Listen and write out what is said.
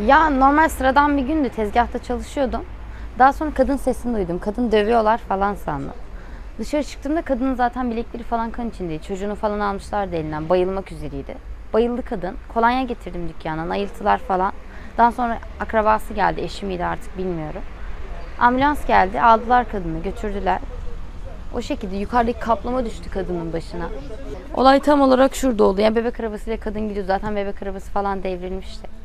Ya normal sıradan bir gündü. Tezgahta çalışıyordum. Daha sonra kadın sesini duydum. Kadın dövüyorlar falan sandım. Dışarı çıktığımda kadının zaten bilekleri falan kan içindeydi. Çocuğunu falan almışlardı elinden. Bayılmak üzereydi. Bayıldı kadın. Kolonya getirdim dükkandan. Ayıltılar falan. Daha sonra akrabası geldi. Eşi miydi artık bilmiyorum. Ambulans geldi. Aldılar kadını. Götürdüler. O şekilde yukarıdaki kaplama düştü kadının başına. Olay tam olarak şurada oldu. Yani bebek arabasıyla kadın gidiyor. Zaten bebek arabası falan devrilmişti.